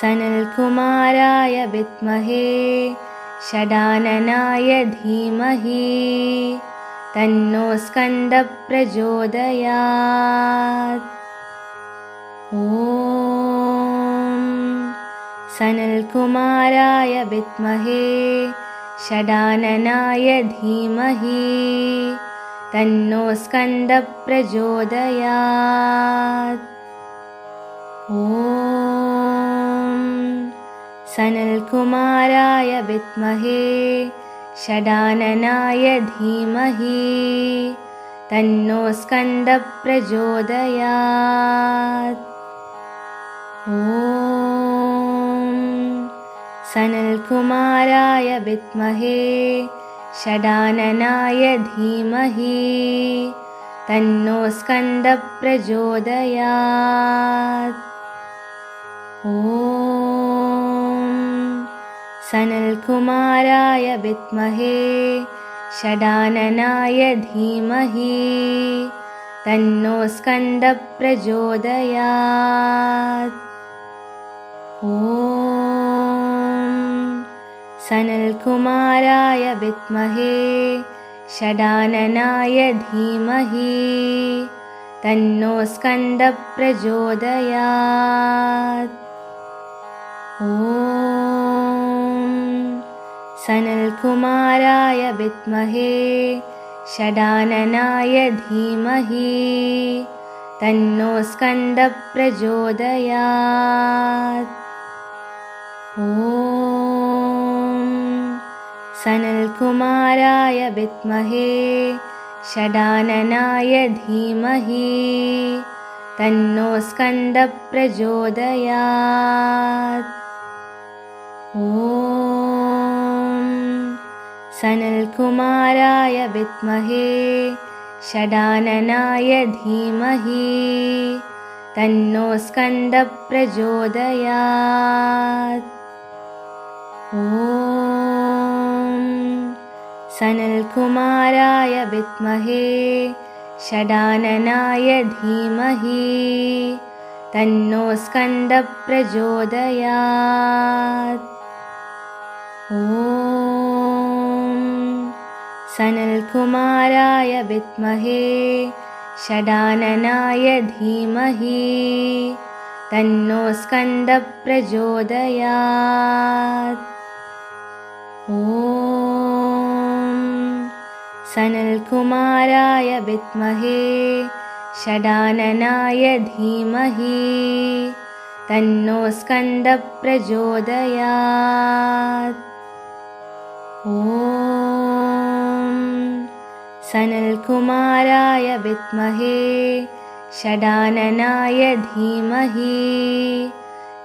सनल्कुमाराय विद्महे षडाननाय धीमहि तन्नो स्कन्दप्रचोदयात् ॐ सनल्कुमाराय विद्महे षडाननाय धीमहि तन्नो स्कन्दप्रचोदयात् ॐ सनल्कुमाराय विद्महे षडाननाय धीमहि तन्नो स्कन्दप्रचोदयात् ॐ सनल्कुमाराय विद्महे षडाननाय धीमहि तन्नो स्कन्दप्रचोदयात् ॐ सनल्कुमाराय विद्महे षडाननाय धीमहि तन्नो स्कन्दप्रचोदयात् ॐ सनल्कुमाराय विद्महे षडाननाय धीमहि तन्नो स्कन्दप्रचोदयात् ॐ सनल्कुमाराय विद्महे षडाननाय धीमहि तन्नो स्कन्दप्रचोदयात् ॐ सनल्कुमाराय विद्महे षडाननाय धीमहि तन्नो स्कन्दप्रचोदयात् ॐ सनल्कुमाराय विद्महे षडाननाय धीमहि तन्नो स्कन्दप्रचोदयात् ॐ सनल्कुमाराय विद्महे षडाननाय धीमहि तन्नो स्कन्दप्रचोदयात् ॐ सनल्कुमाराय विद्महे षडाननाय धीमहि तन्नो स्कन्दप्रचोदयात् ॐ सनल्कुमाराय विद्महे षडाननाय धीमहि तन्नो स्कन्दप्रचोदयात् ॐ सनल्कुमाराय विद्महे षडाननाय धीमहि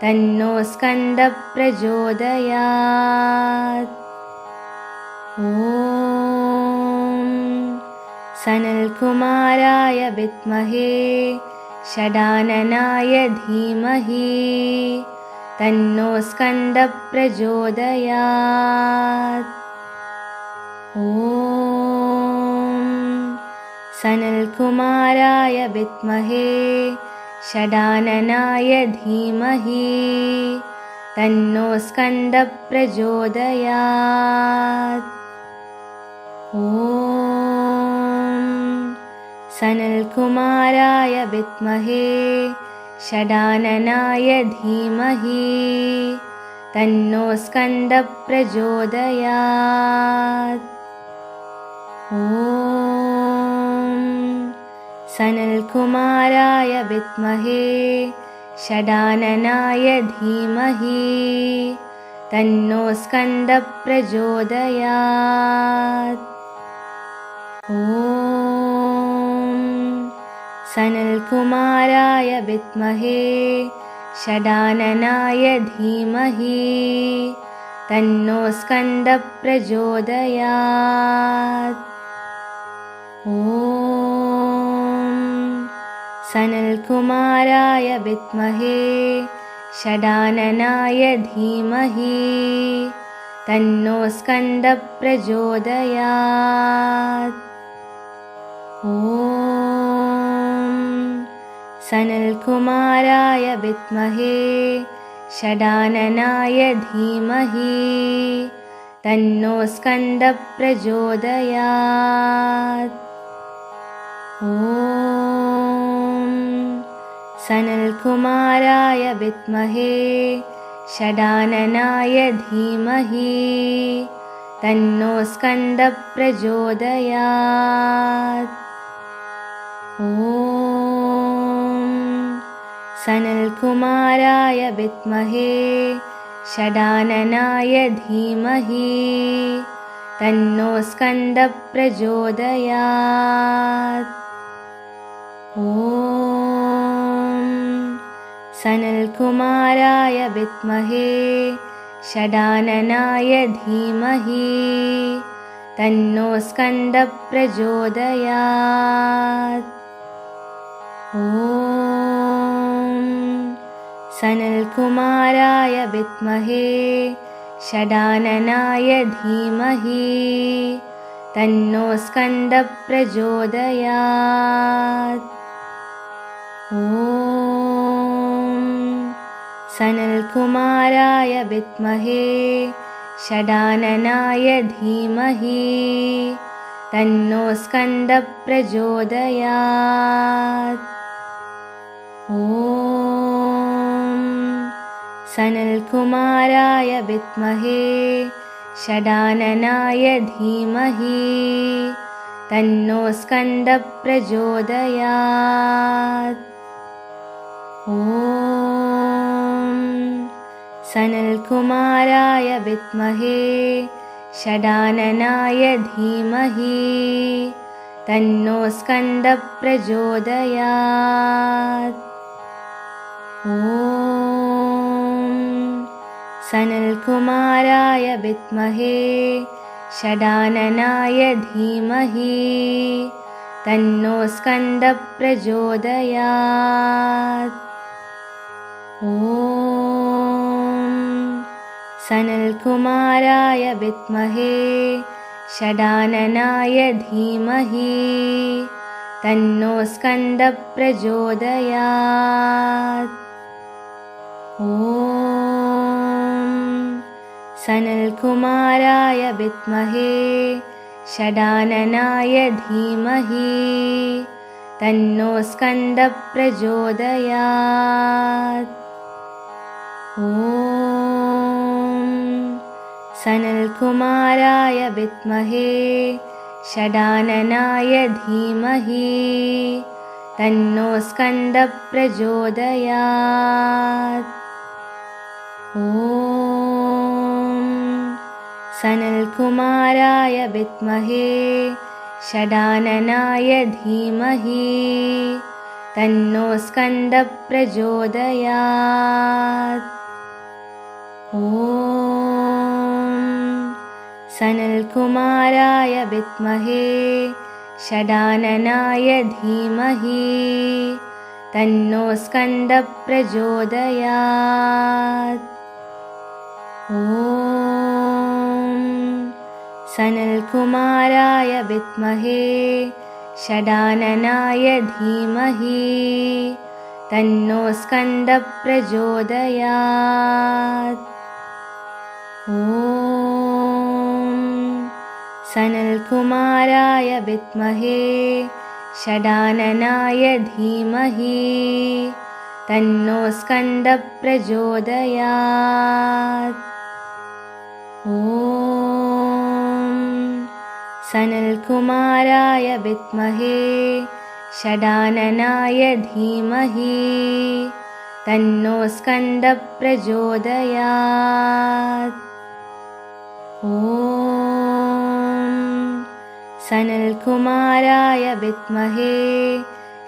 तन्नो स्कन्दप्रचोदयात् ॐ सनल्कुमाराय विद्महे षडाननाय धीमहि तन्नो स्कन्दप्रचोदयात् ॐ सनल्कुमाराय विद्महे षडाननाय धीमहि तन्नो स्कन्दप्रचोदयात् ॐ सनल्कुमाराय विद्महे षडाननाय धीमहि तन्नो स्कन्दप्रचोदयात् ॐ सनल्कुमाराय विद्महे षडाननाय धीमहि तन्नो स्कन्दप्रचोदयात् ॐ सनल्कुमाराय विद्महे षडाननाय धीमहि तन्नो स्कन्दप्रचोदयात् ॐ सनल्कुमाराय विद्महे षडाननाय धीमहि तन्नो स्कन्दप्रचोदयात् ॐ सनल्कुमाराय विद्महे षडाननाय धीमहि तन्नो स्कन्दप्रचोदयात् ॐ सनल्कुमाराय विद्महे षडाननाय धीमहि तन्नो स्कन्दप्रचोदयात् ॐ सनल्कुमाराय विद्महे षडाननाय धीमहि तन्नो स्कन्दप्रचोदयात् ॐ सनल्कुमाराय विद्महे षडाननाय धीमहि तन्नो स्कन्दप्रचोदयात् ॐ सनल्कुमाराय विद्महे षडाननाय धीमहि तन्नो स्कन्दप्रचोदयात् ॐ सनल्कुमाराय विद्महे षडाननाय धीमहि तन्नो स्कन्दप्रचोदयात् ॐ सनल्कुमाराय विद्महे षडाननाय धीमहि तन्नो स्कन्दप्रचोदयात् ॐ सनल्कुमाराय विद्महे षडाननाय धीमहि तन्नो स्कन्दप्रचोदयात् ॐ सनल्कुमाराय विद्महे षडाननाय धीमहि तन्नो स्कन्दप्रचोदयात् ॐ सनल्कुमाराय विद्महे षडाननाय धीमहि तन्नो स्कन्दप्रचोदयात् ॐ सनल्कुमाराय विद्महे षडाननाय धीमहि तन्नो स्कन्दप्रचोदयात् ॐ सनल्कुमाराय विद्महे षडाननाय धीमहि तन्नो स्कन्दप्रचोदयात् ॐ सनल्कुमाराय विद्महे षडाननाय धीमहि तन्नो स्कन्दप्रचोदयात् ॐ सनल्कुमाराय विद्महे षडाननाय धीमहि तन्नो स्कन्दप्रचोदयात् ॐ सनल्कुमाराय विद्महे षडाननाय धीमहि तन्नो स्कन्दप्रचोदयात् ॐ सनल्कुमाराय विद्महे षडाननाय धीमहि तन्नो स्कन्दप्रचोदयात् ॐ सनल्कुमाराय विद्महे षडाननाय धीमहि तन्नो स्कन्दप्रचोदयात् ॐ सनल्कुमाराय विद्महे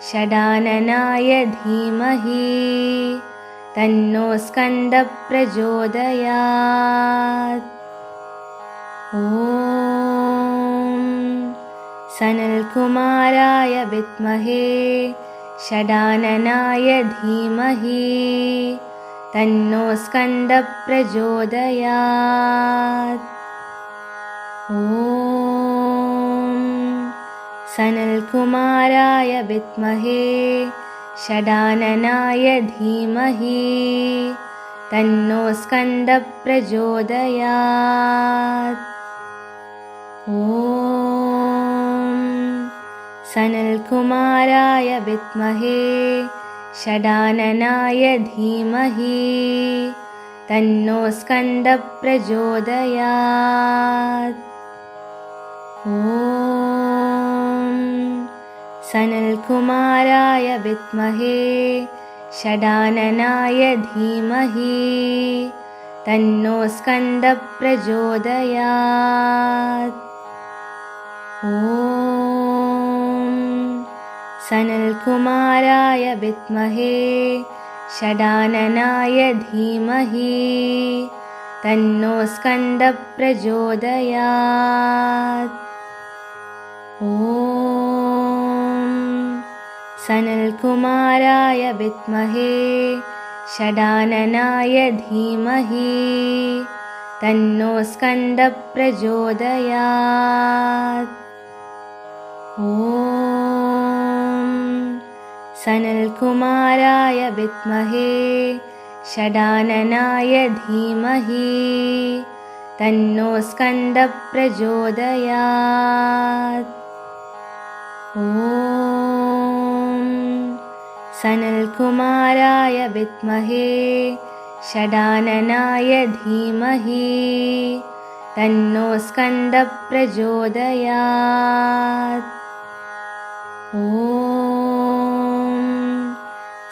षडाननाय धीमहि तन्नो स्कन्दप्रचोदयात् ॐ सनल्कुमाराय विद्महे षडाननाय धीमहि तन्नो स्कन्दप्रचोदयात् ॐ सनल्कुमाराय विद्महे षडाननाय धीमहि तन्नो स्कन्दप्रचोदयात् ॐ सनल्कुमाराय विद्महे षडाननाय धीमहि तन्नो स्कन्दप्रचोदयात् ॐ सनल्कुमाराय विद्महे षडाननाय धीमहि तन्नो स्कन्दप्रचोदयात् ॐ सनल्कुमाराय विद्महे षडाननाय धीमहि तन्नो स्कन्दप्रचोदयात् ॐ सनल्कुमाराय विद्महे षडाननाय धीमहि तन्नो स्कन्दप्रचोदयात् ॐ सनल्कुमाराय विद्महे षडाननाय धीमहि तन्नो स्कन्दप्रचोदयात् ॐ सनल्कुमाराय विद्महे षडाननाय धीमहि तन्नो स्कन्दप्रचोदयात् ॐ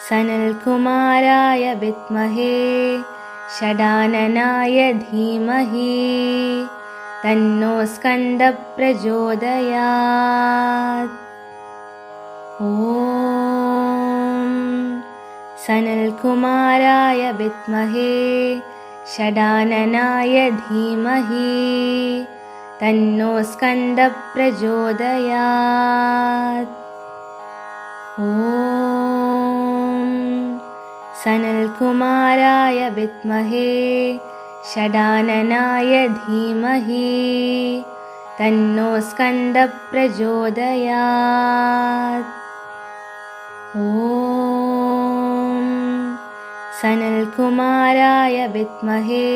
सनल्कुमाराय विद्महे षडाननाय धीमहि तन्नो स्कन्दप्रचोदयात् ॐ सनल्कुमाराय विद्महे षडाननाय धीमहि तन्नो स्कन्दप्रचोदयात् ॐ सनल्कुमाराय विद्महे षडाननाय धीमहि तन्नो स्कन्दप्रचोदयात् ॐ सनल्कुमाराय विद्महे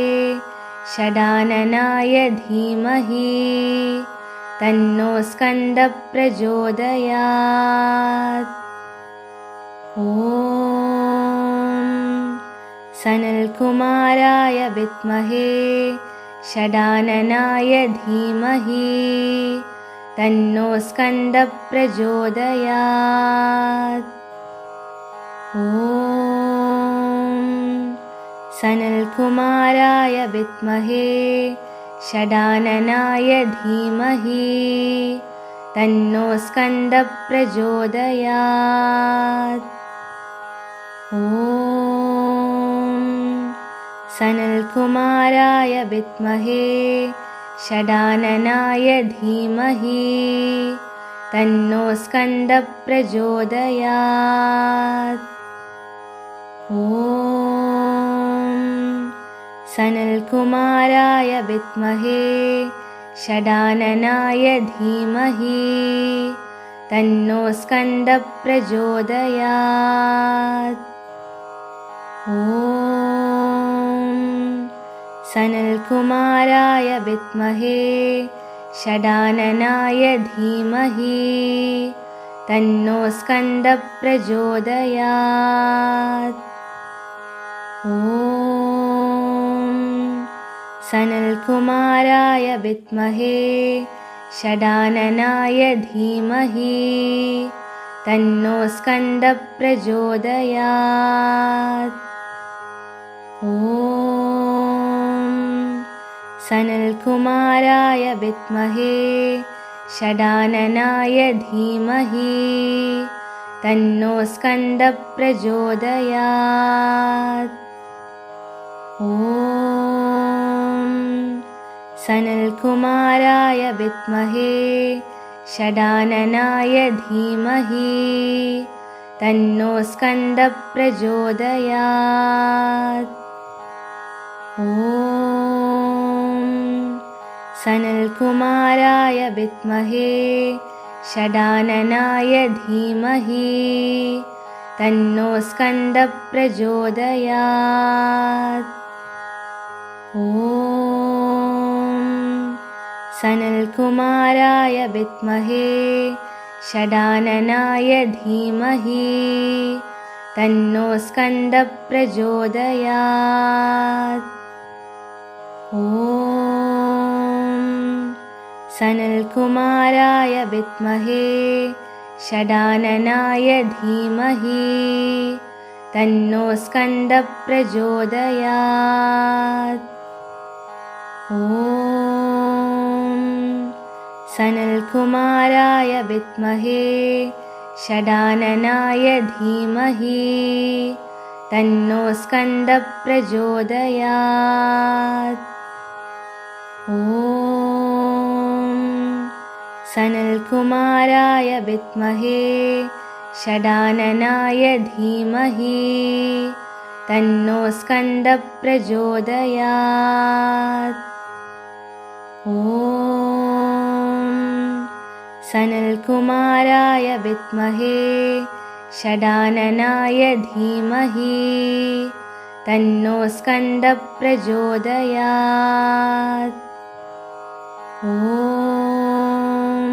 षडाननाय धीमहि तन्नो स्कन्दप्रचोदयात् ॐ सनल्कुमाराय विद्महे षडाननाय धीमहि तन्नो स्कन्दप्रचोदयात् ॐ सनल्कुमाराय विद्महे षडाननाय धीमहि तन्नो स्कन्दप्रचोदयात् ॐ सनल्कुमाराय विद्महे षडाननाय धीमहि तन्नो स्कन्दप्रचोदयात् ॐ सनल्कुमाराय विद्महे षडाननाय धीमहि तन्नो स्कन्दप्रचोदयात् ॐ सनल्कुमाराय विद्महे षडाननाय धीमहि तन्नो स्कन्दप्रचोदयात् ॐ सनल्कुमाराय विद्महे षडाननाय धीमहि तन्नो स्कन्दप्रचोदयात् ॐ सनल्कुमाराय विद्महे षडाननाय धीमहि तन्नो स्कन्दप्रचोदयात् ॐ सनल्कुमाराय विद्महे षडाननाय धीमहि तन्नो स्कन्दप्रचोदयात् ॐ सनल्कुमाराय विद्महे षडाननाय धीमहि तन्नो स्कन्दप्रचोदयात् ॐ सनल्कुमाराय विद्महे षडाननाय धीमहि तन्नो स्कन्दप्रचोदयात् ॐ सनल्कुमाराय विद्महे षडाननाय धीमहि तन्नो स्कन्दप्रचोदयात् ॐ सनल्कुमाराय विद्महे षडाननाय धीमहि तन्नो स्कन्दप्रचोदयात् ॐ सनल्कुमाराय विद्महे षडाननाय धीमहि तन्नो स्कन्दप्रचोदयात् ॐ सनल्कुमाराय विद्महे षडाननाय धीमहि तन्नो स्कन्दप्रचोदयात् ॐ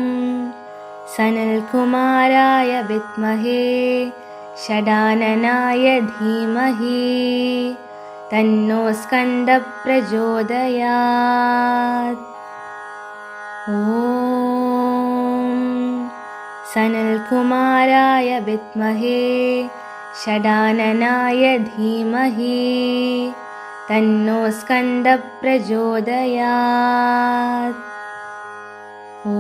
सनल्कुमाराय विद्महे षडाननाय धीमहि तन्नो स्कन्दप्रचोदयात् ॐ सनल्कुमाराय विद्महे षडाननाय धीमहि तन्नो स्कन्दप्रचोदयात्। ॐ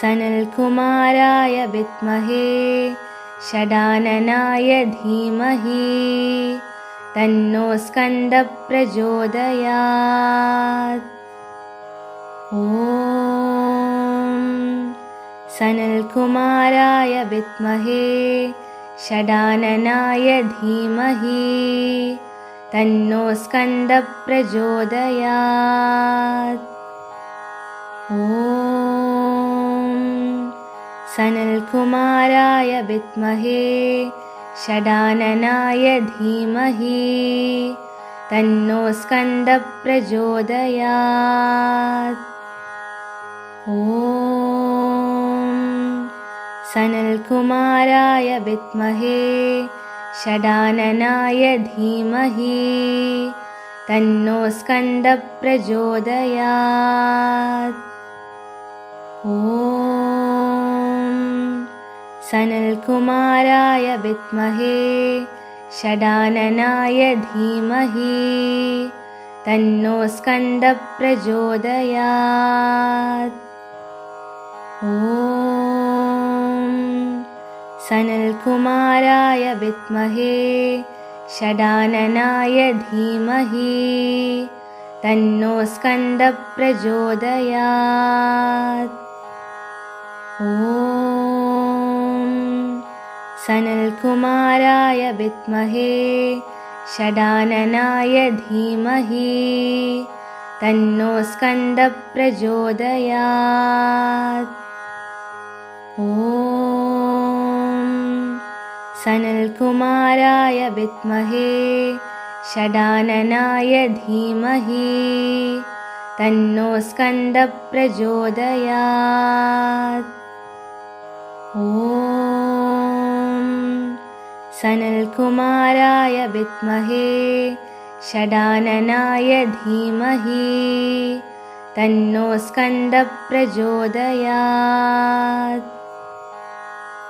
सनल्कुमाराय विद्महे षडाननाय धीमहि तन्नो स्कन्दप्रचोदयात् ॐ सनल्कुमाराय विद्महे षडाननाय धीमहि तन्नो स्कन्दप्रचोदयात् ॐ सनल्कुमाराय विद्महे षडाननाय धीमहि तन्नो स्कन्दप्रचोदयात् ॐ सनल्कुमाराय विद्महे षडाननाय धीमहि तन्नो स्कन्दप्रचोदयात् ॐ सनल्कुमाराय विद्महे षडाननाय धीमहि तन्नो स्कन्दप्रचोदयात् ॐ सनल्कुमाराय विद्महे षडाननाय धीमहि तन्नो स्कन्दप्रचोदयात् ॐ सनल्कुमाराय विद्महे षडाननाय धीमहि तन्नो स्कन्दप्रचोदयात् ॐ सनल्कुमाराय विद्महे षडाननाय धीमहि तन्नो स्कन्दप्रचोदयात्। ॐ सनल्कुमाराय विद्महे षडाननाय धीमहि तन्नो स्कन्दप्रचोदयात्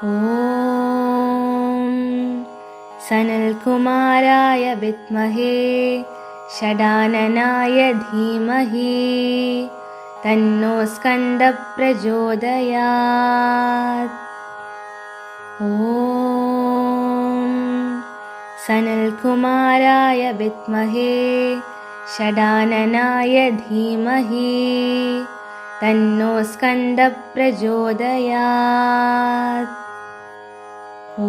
ॐ सनल्कुमाराय विद्महे षडाननाय धीमहि तन्नो स्कन्दप्रचोदयात् ॐ सनल्कुमाराय विद्महे षडाननाय धीमहि तन्नो स्कन्दप्रचोदयात् ॐ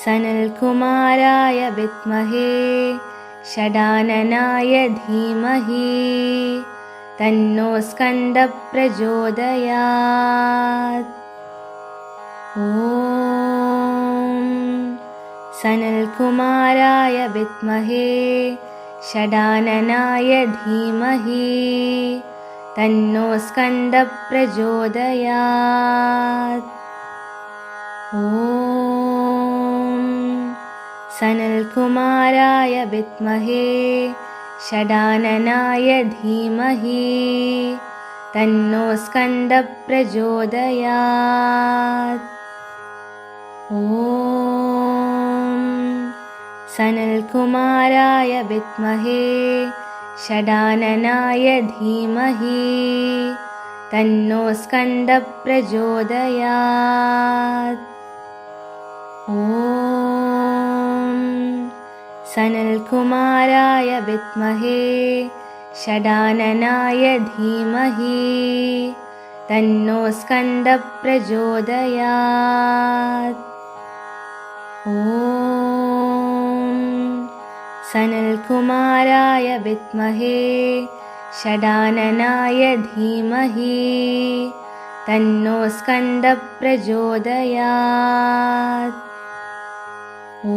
सनल्कुमाराय विद्महे षडाननाय धीमहि तन्नो स्कन्दप्रचोदयात् ॐ सनल्कुमाराय विद्महे षडाननाय धीमहि तन्नो स्कन्दप्रचोदयात् ॐ सनल्कुमाराय विद्महे षडाननाय धीमहि तन्नो स्कन्दप्रचोदयात् ॐ सनल्कुमाराय विद्महे षडाननाय धीमहि तन्नो स्कन्दप्रचोदयात् ॐ सनल्कुमाराय विद्महे षडाननाय धीमहि तन्नो स्कन्दप्रचोदयात् ॐ सनल्कुमाराय विद्महे षडाननाय धीमहि तन्नो स्कन्दप्रचोदयात् ॐ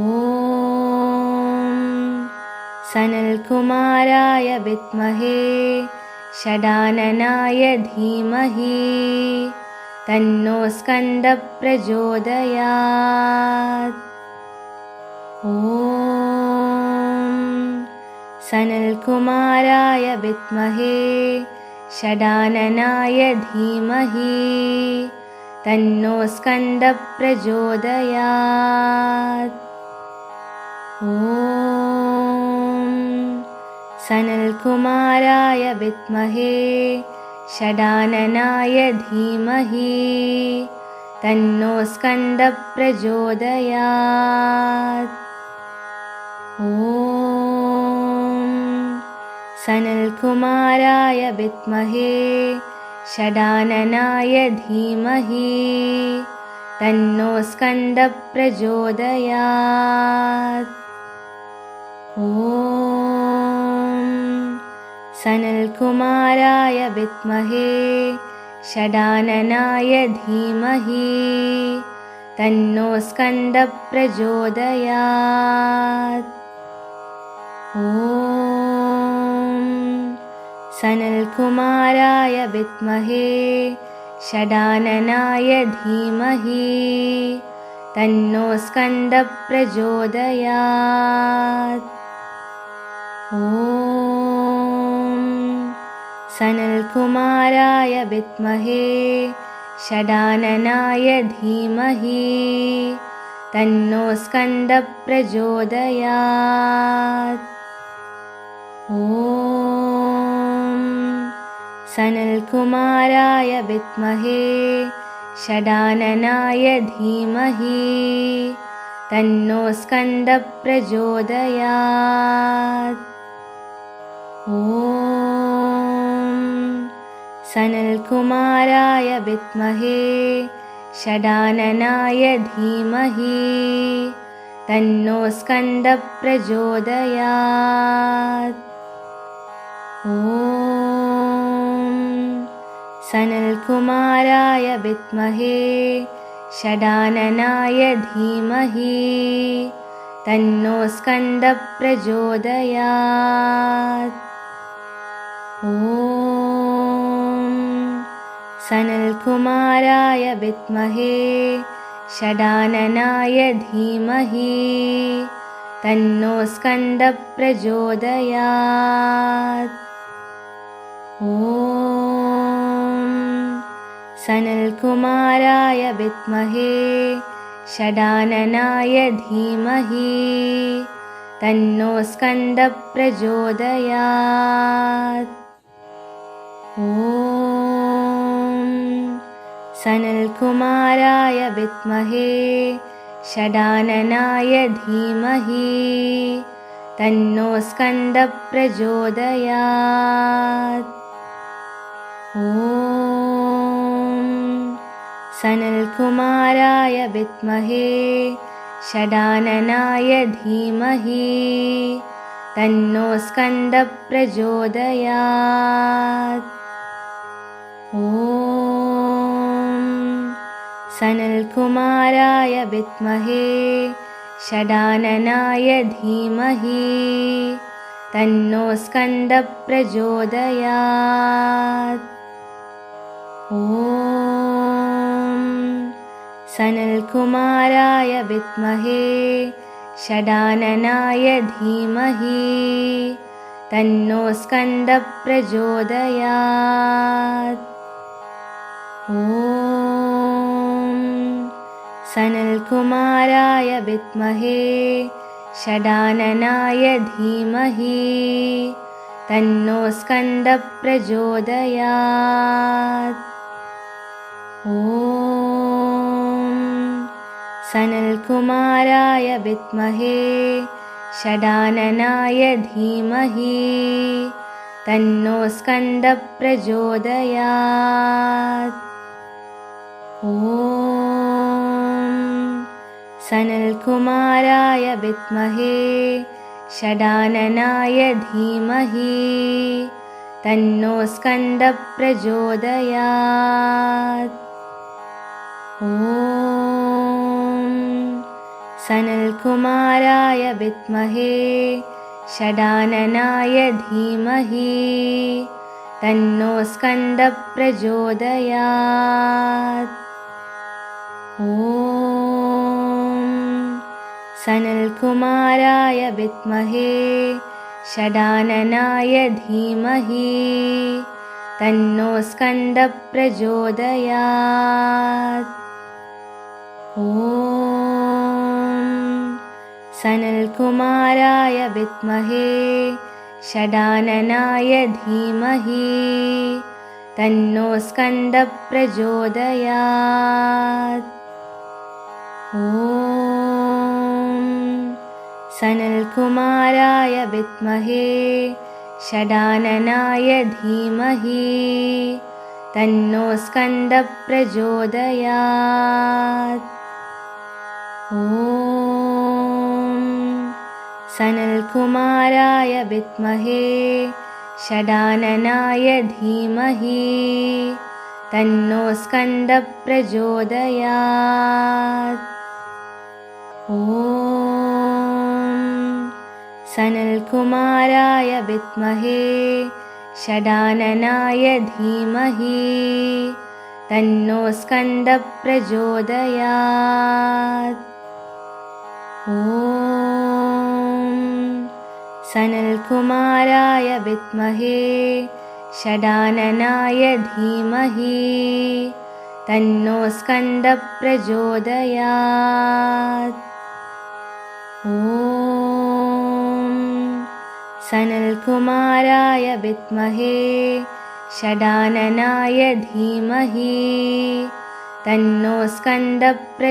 सनल्कुमाराय विद्महे षडाननाय धीमहि तन्नो स्कन्दप्रचोदयात् ॐ सनल्कुमाराय विद्महे षडाननाय धीमहि तन्नो स्कन्दप्रचोदयात् ॐ सनल्कुमाराय विद्महे षडाननाय धीमहि तन्नो स्कन्दप्रचोदयात् ॐ सनल्कुमाराय विद्महे षडाननाय धीमहि तन्नो स्कन्दप्रचोदयात् ॐ सनल्कुमाराय विद्महे षडाननाय धीमहि तन्नो स्कन्दप्रचोदयात् ॐ सनल्कुमाराय विद्महे षडाननाय धीमहि तन्नो स्कन्दप्रचोदयात् सनल्कुमाराय विद्महे षडाननाय धीमहि तन्नो स्कन्दप्रचोदयात् ॐ सनल्कुमाराय विद्महे षडाननाय धीमहि तन्नो स्कन्दप्रचोदयात् ॐ सनल्कुमाराय विद्महे षडाननाय धीमहि तन्नो स्कन्दप्रचोदयात् ॐ सनल्कुमाराय विद्महे षडाननाय धीमहि तन्नो स्कन्दप्रचोदयात् ॐ सनल्कुमाराय विद्महे षडाननाय धीमहि तन्नो स्कन्दप्रचोदयात् ॐ सनल्कुमाराय विद्महे षडाननाय धीमहि तन्नो स्कन्दप्रचोदयात् ॐ सनल्कुमाराय विद्महे षडाननाय धीमहि तन्नो स्कन्दप्रचोदयात् ॐ सनल्कुमाराय विद्महे षडाननाय धीमहि तन्नो स्कन्दप्रचोदयात् ॐ सनल्कुमाराय विद्महे षडाननाय धीमहि तन्नो स्कन्दप्रचोदयात् ॐ सनल्कुमाराय विद्महे षडाननाय धीमहि तन्नो स्कन्दप्रचोदयात् ॐ सनल्कुमाराय विद्महे षडाननाय धीमहि तन्नो स्कन्दप्रचोदयात् ॐ सनल्कुमाराय विद्महे षडाननाय धीमहि तन्नो स्कन्दप्रचोदयात् ॐ सनल्कुमाराय विद्महे षडाननाय धीमहि तन्नो स्कन्दप्रचोदयात् ॐ सनल्कुमाराय विद्महे षडाननाय धीमहि तन्नो स्कन्दप्रचोदयात् ॐ सनल्कुमाराय विद्महे षडाननाय धीमहि तन्नो स्कन्दप्रचोदयात् ॐ सनल्कुमाराय विद्महे षडाननाय धीमहि तन्नो स्कन्दप्रचोदयात् ॐ सनल्कुमाराय विद्महे षडाननाय धीमहि तन्नो स्कन्दप्रचोदयात् ॐ सनल्कुमाराय विद्महे षडाननाय धीमहि तन्नो स्कन्दप्रचोदयात् ॐ सनल्कुमाराय विद्महे षडाननाय धीमहि तन्नो स्कन्दप्रचोदयात् ॐ सनल्कुमाराय विद्महे षडाननाय धीमहि तन्नो स्कन्दप्रचोदयात् ॐ सनल्कुमाराय विद्महे षडाननाय धीमहि तन्नो स्कन्दप्रचोदयात्